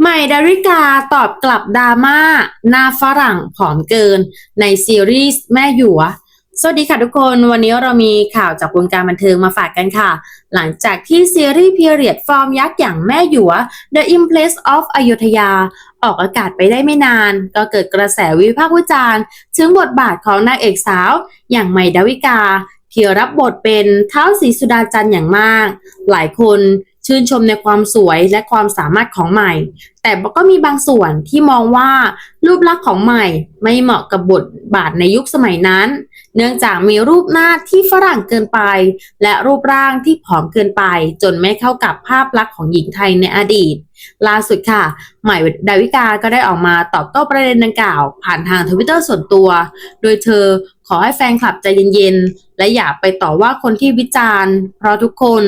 ใหม่ดาริกาตอบกลับดราม่าหน้าฝรั่งผอมเกินในซีรีส์แม่หยวสวัสดีค่ะทุกคนวันนี้เรามีข่าวจากวงการบันเทิงมาฝากกันค่ะ หลังจากที่ซีรีส์พีเรียดฟอร์มยักษ์อย่างแม่หยว The Empress of อยุธยา ออกอากาศไปได้ไม่นาน ก็เกิดกระแสวิพากษ์วิจารณ์ ถึงบทบาทของนางเอกสาว อย่างใหม่ดาวิกาที่รับบทเป็นเท้าวศรีสุดาจันทร์อย่างมาก หลายคน ชื่นชมในความสวยและความสามารถของใหม่ แต่ก็มีบางส่วนที่มองว่ารูปลักษณ์ของใหม่ไม่เหมาะกับบทบาทในยุคสมัยนั้น เนื่องจากมีรูปหน้าที่ฝรั่งเกินไป และรูปร่างที่ผอมเกินไป จนไม่เข้ากับภาพลักษณ์ของหญิงไทยในอดีต ล่าสุดค่ะ ใหม่ดาวิกาก็ได้ออกมาตอบโต้ประเด็นดังกล่าว ผ่านทางทวิตเตอร์ส่วนตัว โดยเธอขอให้แฟนคลับใจเย็นๆ และอย่าไปต่อว่าคนที่วิจารณ์ เพราะทุกคน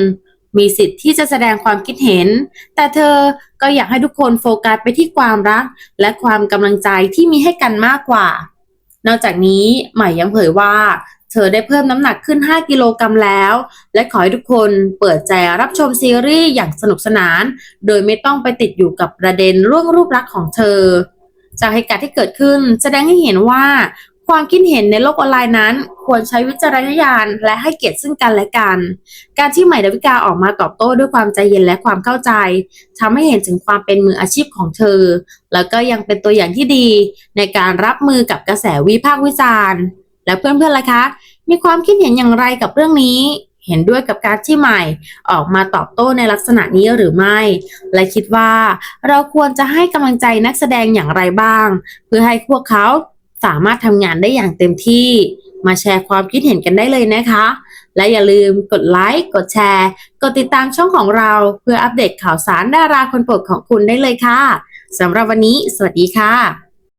มีสิทธิ์ที่จะแสดงความคิดเห็น แต่เธอก็อยากให้ทุกคนโฟกัสไปที่ความรัก และความกำลังใจที่มีให้กันมากกว่า นอกจากนี้ใหม่ยังเผยว่า เธอได้เพิ่มน้ำหนักขึ้น 5 กิโลกรัมแล้ว และขอให้ทุกคนเปิดใจรับชมซีรีส์อย่างสนุกสนาน โดยไม่ต้องไปติดอยู่กับประเด็นเรื่องรูปลักษณ์ของเธอจากเหตุการณ์ที่เกิดขึ้นแสดงให้เห็นว่า ความคิดเห็นในโลกออนไลน์นั้น ควรใช้วิจารณญาณและให้เกียรติซึ่งกันและกัน การที่ใหม่ดาวิกาออกมาตอบโต้ด้วยความใจเย็นและความเข้าใจทำให้เห็นถึงความเป็นมืออาชีพของเธอ แล้วก็ยังเป็นตัวอย่างที่ดีในการรับมือกับกระแสวิพากษ์วิจารณ์ และเพื่อนๆล่ะคะ มีความคิดเห็นอย่างไรกับเรื่องนี้เห็นด้วยกับการที่ใหม่ออกมาตอบโต้ในลักษณะนี้หรือไม่ และคิดว่าเราควรจะให้กำลังใจนักแสดงอย่างไรบ้าง เพื่อให้พวกเขา สามารถทำงานได้อย่างเต็มที่มาแชร์ความคิดเห็นกันได้เลยนะคะ และอย่าลืมกดไลค์ กดแชร์ กดติดตามช่องของเราเพื่ออัปเดตข่าวสารดาราคนโปรดของคุณได้เลยค่ะสำหรับวันนี้ สวัสดีค่ะ